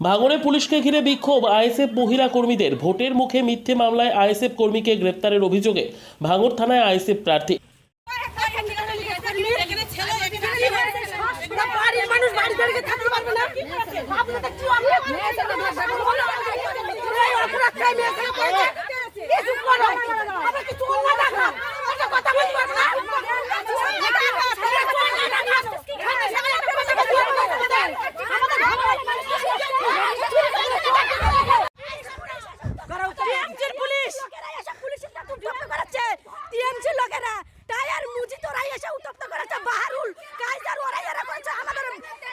ভাঙড়ে পুলিশকে ঘিরে বিক্ষোভ। আইএসএফ মহিলা কর্মীদের ভোটের মুখে মিথ্যে মামলায় আইএসএফ কর্মীকে গ্রেপ্তারের অভিযোগে ভাঙড় থানায় আইএসএফ প্রার্থী। আপনাদের কি অপরাধ কিছু করো আমরা কিছু অন্য দেখা একটা কথা বলতে পারব না টিএমসির পুলিশ টিএমসি লোকেরা টায়ার মুজি তোরাই এসে উত্তপ্ত করেছে বাহারুল কাইজার ওরাই এরা করেছে আমাদের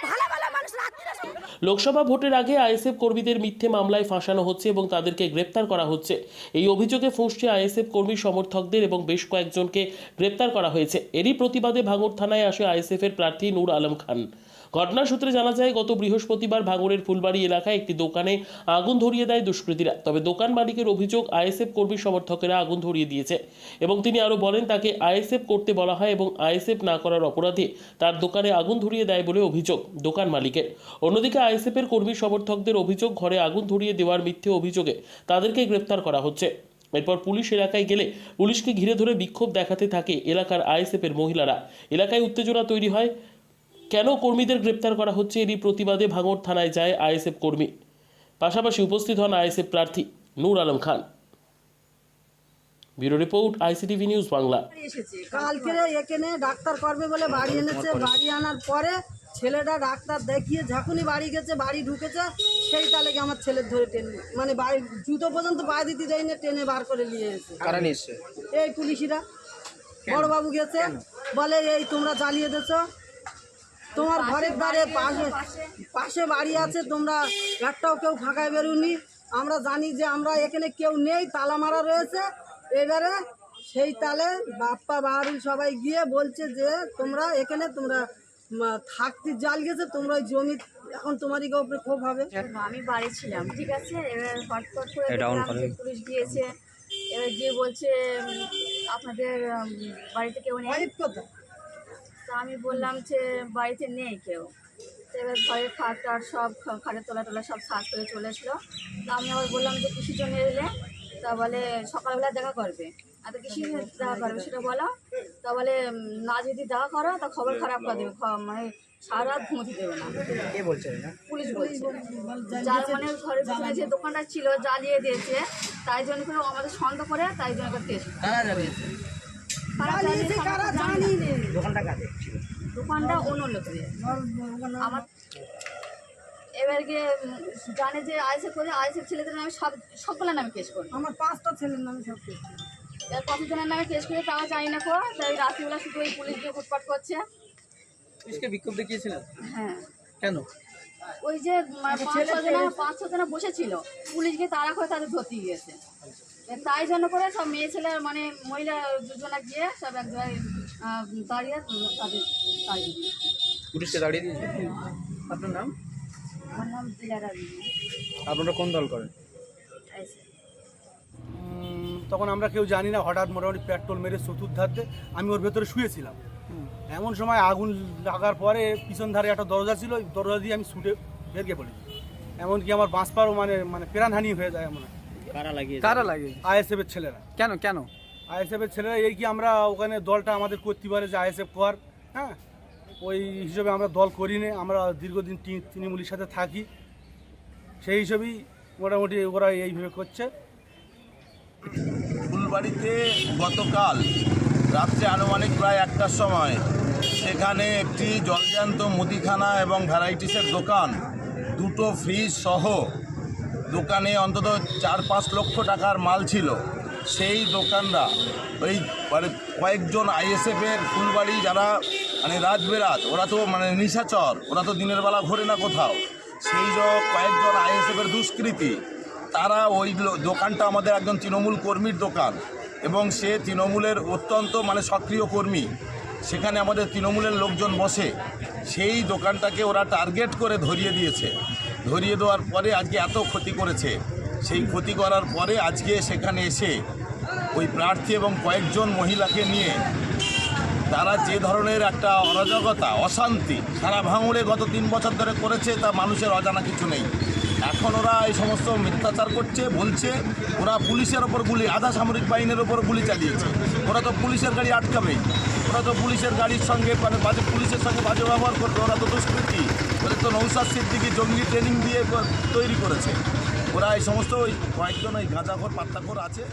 ভালো ভালো মানুষ রাত্রিরে লোকসভা ভোটের আগে আইএসএফ কর্মীদের মিথ্যে মামলায় ফাঁসানো হচ্ছে এবং তাদেরকে গ্রেপ্তার করা হচ্ছে। এই অভিযোগে ফুঁসছে আইএসএফ কর্মী সমর্থকদের এবং বেশ কয়েকজনকে গ্রেপ্তার করা হয়েছে। এরই প্রতিবাদে ভাঙড় থানায় আসে আইএসএফ এর প্রার্থী নূর আলম খান। ঘটনা সূত্রে জানা যায়, গত বৃহস্পতিবার ভাঙড়ের ফুলবাড়ি এলাকায় একটি দোকানে আগুন ধরিয়ে দেয় দুষ্কৃতীরা। তবে দোকান মালিকের অভিযোগ, আইএসএফ কর্মী সমর্থকেরা আগুন ধরিয়ে দিয়েছে এবং তিনি আরও বলেন, তাকে আইএসএফ করতে বলা হয় এবং আইএসএফ না করার অপরাধে তার দোকানে আগুন ধরিয়ে দেয় বলে অভিযোগ দোকান মালিকের। অন্যদিকে আইএসএফের কর্মী সমর্থকদের অভিযোগ, ঘরে আগুন ধরিয়ে দেওয়ার মিথ্যে অভিযোগে তাদেরকে গ্রেপ্তার করা হচ্ছে। এরপর পুলিশ এলাকায় গেলে পুলিশকে ঘিরে ধরে বিক্ষোভ দেখাতে থাকে এলাকার আইএসএফের মহিলারা। এলাকায় উত্তেজনা তৈরি হয়। কেন কর্মীদের গ্রেপ্তার করা হচ্ছে? এরই প্রতিবাদে ভাঙড় থানায় যায় আইএসএফ কর্মী। পাশাপাশি উপস্থিত হন আইএসএফ প্রার্থী Nur Alam Khan. Bureau report ICTV news Bangla. কালকে এখানে ডাক্তার করবে বলে বাড়ি এনেছে। বাড়ি আনার পরে ছেলেটা ডাক্তার দেখিয়ে ঝাঁকুনি বাড়ি গেছে বাড়ি ঢুকেছে সেই তালেকে আমার ছেলে ধরে টেনে মানে বাড়ি জুতো পর্যন্ত পায়ে দিতে যায়নি টেনে বার করে নিয়ে এসে কারা নিয়ে এসছে? এই পুলিশিরা। বড়বাবু গেছে। বলে এই তোমরা জ্বালিয়ে দিছ তোমার ঘরের দ্বারে পাশে পাশে। বাড়ি আছে তোমরা একটাও কেউ ফাঁকায় বেরোনি আমরা জানি যে আমরা এখানে কেউ নেই তালা মারা রয়েছে। এবারে সেই তালে বাপ্পা বাহারুল সবাই গিয়ে বলছে যে তোমরা এখানে তোমরা থাকতে জাল গেছে তোমরা ওই জমি এখন তোমারই উপরে ক্ষোভ হবে। আমি বাড়ি ছিলাম ঠিক আছে? এবার করে পুলিশ গিয়েছে। এবার গিয়ে বলছে আপনাদের বাড়িতে কেউ নেই? তা আমি বললাম যে বাড়িতে নেই কেউ। তো এবার ঘরের খাট টাট সব খাটের তোলা টোলা সব সাজ করে চলে এসলো। তা আমি আবার বললাম যে কিসের জন্য এলে তা বলে সকালবেলা দেখা করবে। আর তো জন্য দেখা করবে সেটা বলো। তা বলে না যদি দেখা করো তা খবর খারাপ করে দেবে। মানে সারা রাত ঘুমোতে দেবে না। কে বলছে পুলিশ বলছে। যার মানে ঘরের পিছনে যে দোকানটা ছিল জ্বালিয়ে দিয়েছে তাই জন্য করে আমাদের সন্দেহ করে তাই জন্য করে টেস্ট কারা জ্বালিয়েছে জ্বালিয়েছে কারা জানি নে। দোকানটা কাদের দোকানটা অন্য লোকের। আমার এবার গিয়ে জানে যে আইসে করে আইসের ছেলেদের নামে সব সকলের নামে কেস করব আমার পাঁচটা ছেলের নামে সব কিছু এবার কতজনের নামে কেস করে তাও জানি না কো। তাই রাত্রিবেলা শুধু ওই পুলিশ দিয়ে ফুটপাট করছে। পুলিশকে বিক্ষোভ দেখিয়েছিলেন? হ্যাঁ। কেন? ওই যে মানে পাঁচ ছজনা পাঁচ ছজনা বসেছিল। পুলিশকে তাড়া করে তাদের ধরতে গিয়েছে। তাই জন্য করে সব মেয়ে ছেলে মানে মহিলা দুজনা গিয়ে সব এক জায়গায় দাঁড়িয়ে তাদের পুলিশকে দাঁড়িয়ে দিয়েছে? আপনার নাম? আমার নাম দিলারা আপনারা কোন দল করেন? তখন আমরা কেউ জানি না হঠাৎ মোটামুটি পেট্রোল মেরে চতুর্ধাতে আমি ওর ভেতরে শুয়েছিলাম। এমন সময় আগুন লাগার পরে পিছন ধারে একটা দরজা ছিল ওই দরজা দিয়ে আমি ছুটে বেরকে পড়েছি। এমনকি আমার বাঁশপাড়ও মানে মানে প্রাণহানি হয়ে যায় এমন কারা লাগিয়েছে? কারা লাগে আইএসএফ এর ছেলেরা। কেন কেন? আইএসএফ এর ছেলেরা এই কি আমরা ওখানে দলটা আমাদের করতে পারে যে আইএসএফ কর হ্যাঁ? ওই হিসেবে আমরা দল করি না আমরা দীর্ঘদিন তৃণমূলের সাথে থাকি। সেই হিসেবেই মোটামুটি ওরা এইভাবে করছে। ফুলবাড়িতে গতকাল রাত্রে আনুমানিক প্রায় একটার সময় সেখানে একটি জলজান্ত মুদিখানা এবং ভ্যারাইটিসের দোকান দুটো ফ্রিজ সহ দোকানে অন্তত চার পাঁচ লক্ষ টাকার মাল ছিল। সেই দোকানরা, ওই মানে কয়েকজন আইএসএফের ফুলবাড়ি যারা মানে রাজবেরাজ, ওরা তো মানে নিশাচর, ওরা তো দিনের বেলা ঘোরে না কোথাও। সেই যে কয়েকজন আইএসএফের দুষ্কৃতী, তারা ওই দোকানটা আমাদের একজন তৃণমূল কর্মীর দোকান। এবং সে তৃণমূলের অত্যন্ত মানে সক্রিয় কর্মী। সেখানে আমাদের তৃণমূলের লোকজন বসে। সেই দোকানটাকে ওরা টার্গেট করে ধরিয়ে দিয়েছে। ধরিয়ে দেওয়ার পরে আজকে এত ক্ষতি করেছে। সেই ক্ষতি করার পরে আজকে সেখানে এসে ওই প্রার্থী এবং কয়েকজন মহিলাকে নিয়ে তারা যে ধরনের একটা অরাজকতা, অশান্তি, সারা ভাঙড়ে গত তিন বছর ধরে করেছে, তা মানুষের অজানা কিছু নেই। এখন ওরা এই সমস্ত মিথ্যাচার করছে, বলছে, ওরা পুলিশের ওপর গুলি, আধা সামরিক বাহিনীর ওপর গুলি চালিয়েছে। ওরা তো পুলিশের গাড়ি আটকাবেই। ওরা তো পুলিশের গাড়ির সঙ্গে মানে বাজে, পুলিশের সঙ্গে বাজে ব্যবহার করবে, ওরা তো দুষ্কৃতি। ওদের তো নৌসাদ সিদ্দিকি জঙ্গি ট্রেনিং দিয়ে তৈরি করেছে। ওরা এই সমস্ত ওই কয়েকজন ওই গাঁজাঘর পাত্তাঘর আছে।